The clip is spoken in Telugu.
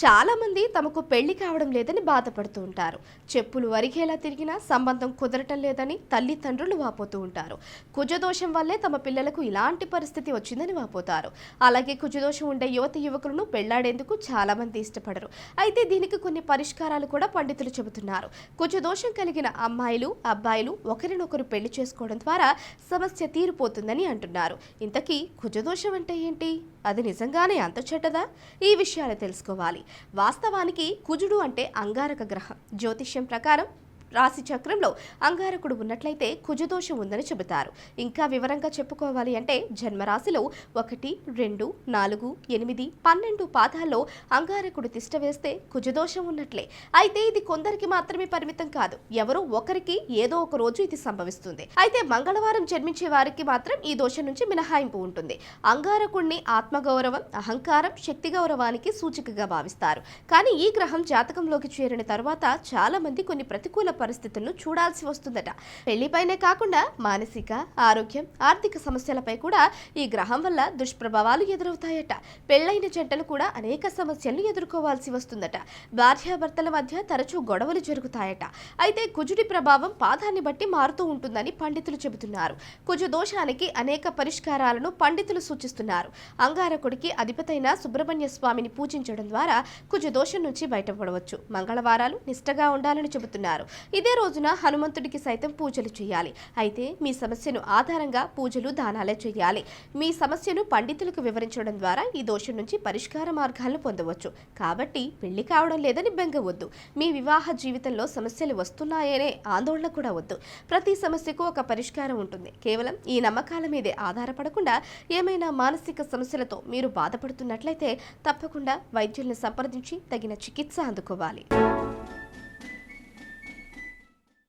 చాలా మంది తమకు పెళ్ళి కావడం లేదని బాధపడుతూ ఉంటారు. చెప్పులు వరిగేలా తిరిగినా సంబంధం కుదరటం లేదని తల్లిదండ్రులు వాపోతూ ఉంటారు. కుజదోషం వల్లే తమ పిల్లలకు ఇలాంటి పరిస్థితి వచ్చిందని వాపోతారు. అలాగే కుజదోషం ఉండే యువత యువకులను పెళ్ళాడేందుకు చాలా మంది ఇష్టపడరు. అయితే దీనికి కొన్ని పరిష్కారాలు కూడా పండితులు చెబుతున్నారు. కుజదోషం కలిగిన అమ్మాయిలు అబ్బాయిలు ఒకరినొకరు పెళ్ళి చేసుకోవడం ద్వారా సమస్య తీరిపోతుందని అంటున్నారు. ఇంతకీ కుజదోషం అంటే ఏంటి? అది నిజంగానే అంత చెడ్డదా? ఈ విషయాలు తెలుసుకోవాలి. వాస్తవానికి కుజుడు అంటే అంగారక గ్రహం. జ్యోతిష్యం ప్రకారం రాశి చక్రంలో అంగారకుడు ఉన్నట్లయితే కుజదోషం ఉందని చెబుతారు. ఇంకా వివరంగా చెప్పుకోవాలి అంటే జన్మరాశిలో ఒకటి రెండు నాలుగు ఎనిమిది పన్నెండు పాదాల్లో అంగారకుడు తిష్ట వేస్తే కుజదోషం ఉన్నట్లే. అయితే ఇది కొందరికి మాత్రమే పరిమితం కాదు. ఎవరో ఒకరికి ఏదో ఒక రోజు ఇది సంభవిస్తుంది. అయితే మంగళవారం జన్మించే వారికి మాత్రం ఈ దోషం నుంచి మినహాయింపు ఉంటుంది. అంగారకుడిని ఆత్మగౌరవం అహంకారం శక్తి గౌరవానికి సూచికగా భావిస్తారు. కానీ ఈ గ్రహం జాతకంలోకి చేరిన తర్వాత చాలా మంది కొన్ని ప్రతికూల పరిస్థితులను చూడాల్సి వస్తుందట. పెళ్ళిపైనే కాకుండా మానసిక ఆరోగ్యం ఆర్థిక సమస్యలపై కూడా ఈ గ్రహం వల్ల దుష్ప్రభావాలు ఎదురవుతాయట. పెళ్ళైన జంటలు కూడా అనేక సమస్యలను ఎదుర్కోవాల్సి వస్తుందట. భార్యాభర్తల మధ్య తరచూ గొడవలు జరుగుతాయట. అయితే కుజుడి ప్రభావం పాదాన్ని బట్టి మారుతూ ఉంటుందని పండితులు చెబుతున్నారు. కుజు దోషానికి అనేక పరిష్కారాలను పండితులు సూచిస్తున్నారు. అంగారకుడికి అధిపతైన సుబ్రహ్మణ్య స్వామిని పూజించడం ద్వారా కుజు దోషం నుంచి బయటపడవచ్చు. మంగళవారాలు నిష్టగా ఉండాలని చెబుతున్నారు. ఇదే రోజున హనుమంతుడికి సైతం పూజలు చేయాలి. అయితే మీ సమస్యను ఆధారంగా పూజలు దానాలే చేయాలి. మీ సమస్యను పండితులకు వివరించడం ద్వారా ఈ దోషం నుంచి పరిష్కార మార్గాలను పొందవచ్చు. కాబట్టి పెళ్ళి కావడం లేదని బెంగవద్దు. మీ వివాహ జీవితంలో సమస్యలు వస్తున్నాయనే ఆందోళన కూడా వద్దు. ప్రతి సమస్యకు ఒక పరిష్కారం ఉంటుంది. కేవలం ఈ నమ్మకాల మీదే ఆధారపడకుండా ఏమైనా మానసిక సమస్యలతో మీరు బాధపడుతున్నట్లయితే తప్పకుండా వైద్యుల్ని సంప్రదించి తగిన చికిత్స అందుకోవాలి.